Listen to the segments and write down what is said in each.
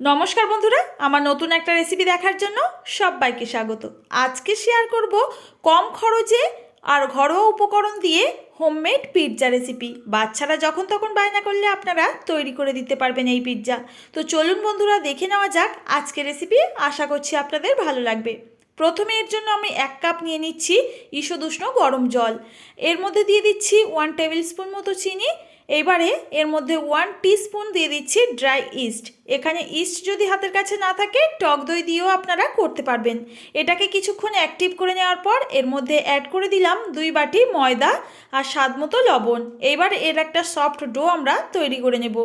নমস্কার বন্ধুরা, আমার নতুন একটা রেসিপি দেখার জন্য সবাইকে স্বাগত। আজকে শেয়ার করব কম খরচে আর ঘরোয়া উপকরণ দিয়ে হোমমেড পিৎজা রেসিপি বাচ্চারা যখন তখন বায়না করলে আপনারা তৈরি করে দিতে পারবেন এই পিৎজা তো চলুন বন্ধুরা, দেখে নেওয়া যাক আজকে রেসিপি আশা করছি আপনাদের ভালো লাগবে। প্রথমে এর জন্য আমি এক কাপ নিয়ে নিচ্ছি ঈষদুষ্ণ গরম জল। এর মধ্যে দিয়ে দিচ্ছি ওয়ান টেবিল স্পুন মতো চিনি এবারে এর মধ্যে ওয়ান স্পুন দিয়ে দিচ্ছি ড্রাই ইস্ট এখানে ইস্ট যদি হাতের কাছে না থাকে, টক দই দিয়েও আপনারা করতে পারবেন। এটাকে কিছুক্ষণ অ্যাক্টিভ করে নেওয়ার পর এর মধ্যে অ্যাড করে দিলাম দুই বাটি ময়দা আর স্বাদ মতো লবণ। এইবার এর একটা সফট ডো আমরা তৈরি করে নেব।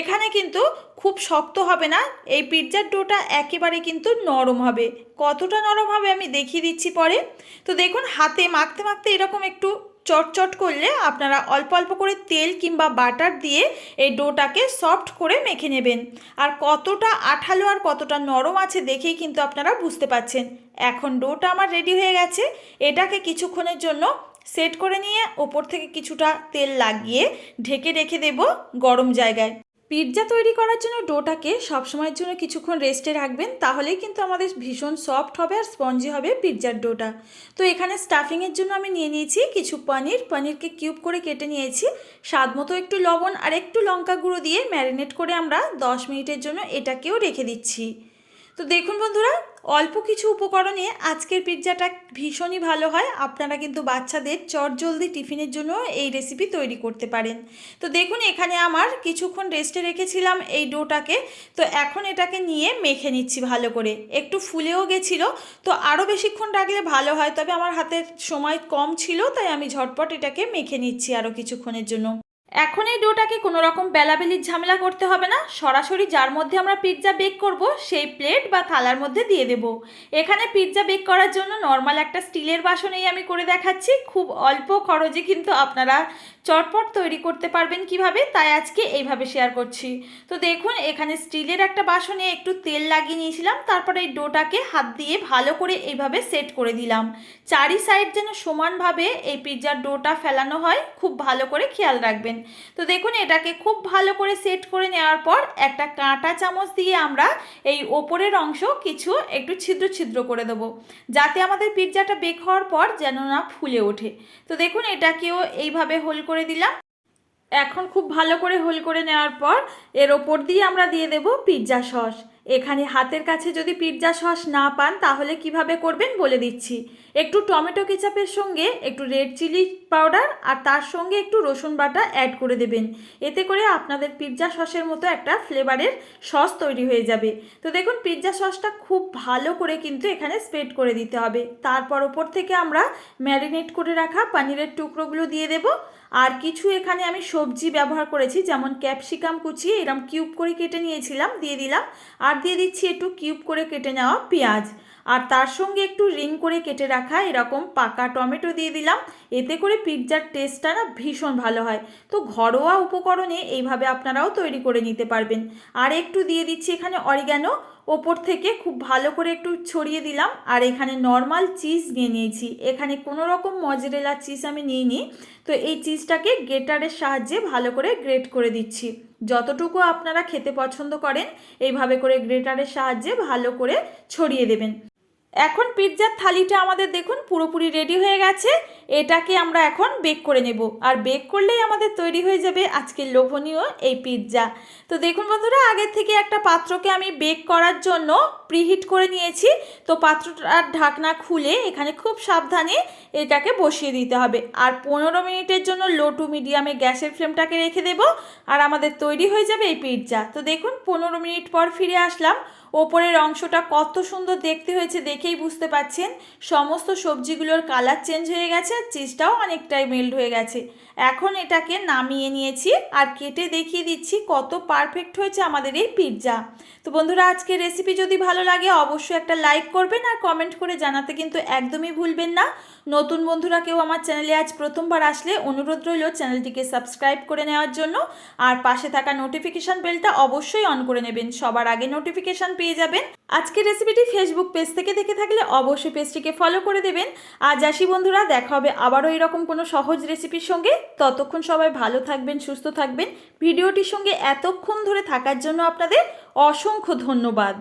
এখানে কিন্তু খুব শক্ত হবে না, এই পিৎজার ডোটা একেবারে কিন্তু নরম হবে। কতটা নরম হবে আমি দেখিয়ে দিচ্ছি পরে। তো দেখুন, হাতে মাখতে মাখতে এরকম একটু চটচট করলে আপনারা অল্প অল্প করে তেল কিংবা বাটার দিয়ে এই ডোটাকে সফট করে মেখে নেবেন। আর কতটা আঠালো আর কতটা নরম আছে দেখেই কিন্তু আপনারা বুঝতে পাচ্ছেন এখন ডোটা আমার রেডি হয়ে গেছে। এটাকে কিছুক্ষণের জন্য সেট করে নিয়ে ওপর থেকে কিছুটা তেল লাগিয়ে ঢেকে রেখে দেব গরম জায়গায়। পিৎজা তৈরি করার জন্য ডোটাকে সবসময়ের জন্য কিছুক্ষণ রেস্টে রাখবেন, তাহলেই কিন্তু আমাদের ভীষণ সফট হবে আর স্পঞ্জি হবে পিৎজার ডোটা। তো এখানে স্টাফিংয়ের জন্য আমি নিয়ে নিয়েছি কিছু পনির। পনিরকে কিউব করে কেটে নিয়েছি। স্বাদ মতো একটু লবণ আর একটু লঙ্কা গুঁড়ো দিয়ে ম্যারিনেট করে আমরা দশ মিনিটের জন্য এটাকেও রেখে দিচ্ছি। তো দেখুন বন্ধুরা অল্প কিছু উপকরণে আজকের পিৎজাটা ভীষণই ভালো হয়। আপনারা কিন্তু বাচ্চাদের চট জলদি টিফিনের জন্য এই রেসিপি তৈরি করতে পারেন। তো দেখুন, এখানে আমার কিছুক্ষণ রেস্টে রেখেছিলাম এই ডোটাকে। তো এখন এটাকে নিয়ে মেখে নিচ্ছি ভালো করে। একটু ফুলেও গেছিল, তো আরও বেশিক্ষণ রাখলে ভালো হয়। তবে আমার হাতের সময় কম ছিল, তাই আমি ঝটপট এটাকে মেখে নিচ্ছি আরও কিছুক্ষণের জন্য। এখন এই ডোটাকে কোনো রকম বেলাবেলির ঝামেলা করতে হবে না। সরাসরি যার মধ্যে আমরা পিৎজা বেক করব, সেই প্লেট বা থালার মধ্যে দিয়ে দেব। এখানে পিৎজা বেক করার জন্য নর্মাল একটা স্টিলের বাসনেই আমি করে দেখাচ্ছি। খুব অল্প খরচে কিন্তু আপনারা চটপট তৈরি করতে পারবেন কীভাবে, তাই আজকে এইভাবে শেয়ার করছি। তো দেখুন, এখানে স্টিলের একটা বাসনে একটু তেল লাগিয়ে নিয়েছিলাম, তারপরে এই ডোটাকে হাত দিয়ে ভালো করে এইভাবে সেট করে দিলাম। চারি সাইড যেন সমানভাবে এই পিৎজার ডোটা ফেলানো হয়, খুব ভালো করে খেয়াল রাখবেন। তো দেখুন, এটাকে খুব ভালো করে সেট করে নেওয়ার পর একটা কাঁটা চামচ দিয়ে আমরা এই ওপরের অংশ কিছু একটু ছিদ্র ছিদ্র করে দেবো, যাতে আমাদের পিৎজাটা বেক হওয়ার পর যেন না ফুলে ওঠে। তো দেখুন, এটাকেও এইভাবে হোল করে দিলাম। এখন খুব ভালো করে হোল করে নেওয়ার পর এর ওপর দিয়ে আমরা দিয়ে দেব পিৎজা সস। এখানে হাতের কাছে যদি পিৎজা সস না পান, তাহলে কীভাবে করবেন বলে দিচ্ছি। একটু টমেটো কেচাপের সঙ্গে একটু রেড চিলি পাউডার আর তার সঙ্গে একটু রসুন বাটা অ্যাড করে দেবেন। এতে করে আপনাদের পিৎজা সসের মতো একটা ফ্লেভারের সস তৈরি হয়ে যাবে। তো দেখুন, পিৎজা সসটা খুব ভালো করে কিন্তু এখানে স্প্রেড করে দিতে হবে। তারপর ওপর থেকে আমরা ম্যারিনেট করে রাখা পনিরের টুকরোগুলো দিয়ে দেব। আর কিছু এখানে আমি সবজি ব্যবহার করেছি, যেমন ক্যাপসিকাম কুচিয়ে এরম কিউব করে কেটে নিয়েছিলাম, দিয়ে দিলাম। আর দিয়ে দিচ্ছি একটু কিউব করে কেটে নেওয়া পেঁয়াজ। আর তার সঙ্গে একটু রিং করে কেটে রাখা এরকম পাকা টমেটো দিয়ে দিলাম। এতে করে পিৎজার টেস্টটা না ভীষণ ভালো হয়। তো ঘরোয়া উপকরণে এইভাবে আপনারাও তৈরি করে নিতে পারবেন। আর একটু দিয়ে দিচ্ছি এখানে অরিগ্যানো ওপর থেকে খুব ভালো করে একটু ছড়িয়ে দিলাম। আর এখানে নর্মাল চিজ নিয়ে নিয়েছি। এখানে কোনো রকম মজরেলা চিজ আমি নিইনি। তো এই চিজটাকে গ্রেটারের সাহায্যে ভালো করে গ্রেট করে দিচ্ছি। যতটুকু আপনারা খেতে পছন্দ করেন, এইভাবে করে গ্রেটারের সাহায্যে ভালো করে ছড়িয়ে দেবেন। এখন পিৎজার থালিটা আমাদের দেখুন পুরোপুরি রেডি হয়ে গেছে। এটাকে আমরা এখন বেক করে নেব। আর বেক করলেই আমাদের তৈরি হয়ে যাবে আজকের লোভনীয় এই পিৎজা তো দেখুন বন্ধুরা, আগের থেকে একটা পাত্রকে আমি বেক করার জন্য প্রিহিট করে নিয়েছি। তো পাত্রটার ঢাকনা খুলে এখানে খুব সাবধানে এটাকে বসিয়ে দিতে হবে। আর পনেরো মিনিটের জন্য লো টু মিডিয়ামে গ্যাসের ফ্লেমটাকে রেখে দেব। আর আমাদের তৈরি হয়ে যাবে এই পিৎজা তো দেখুন, পনেরো মিনিট পর ফিরে আসলাম। ওপরের অংশটা কত সুন্দর দেখতে হয়েছে দেখেই বুঝতে পাচ্ছেন। সমস্ত সবজিগুলোর কালার চেঞ্জ হয়ে গেছে। আর চিজটাও অনেকটাই মেল্ট হয়ে গেছে। এখন এটাকে নামিয়ে নিয়েছি আর কেটে দেখিয়ে দিচ্ছি কত পারফেক্ট হয়েছে আমাদের এই পিৎজা তো বন্ধুরা, আজকের রেসিপি যদি ভালো লাগে, অবশ্যই একটা লাইক করবেন আর কমেন্ট করে জানাতে কিন্তু একদমই ভুলবেন না। নতুন বন্ধুরা কেউ আমার চ্যানেলে আজ প্রথমবার আসলে, অনুরোধ রইল চ্যানেলটিকে সাবস্ক্রাইব করে নেওয়ার জন্য। আর পাশে থাকা নোটিফিকেশান বেলটা অবশ্যই অন করে নেবেন, সবার আগে নোটিফিকেশান পেয়ে যাবেন। আজকের রেসিপিটি ফেসবুক পেজ থেকে দেখে থাকলে অবশ্যই পেজটিকে ফলো করে দেবেন। আজ আসি বন্ধুরা, দেখা হবে আবারও এরকম কোনো সহজ রেসিপির সঙ্গে ততক্ষণ সবাই ভালো থাকবেন, সুস্থ থাকবেন। ভিডিওটির সঙ্গে এতক্ষণ ধরে থাকার জন্য আপনাদের অসংখ্য ধন্যবাদ।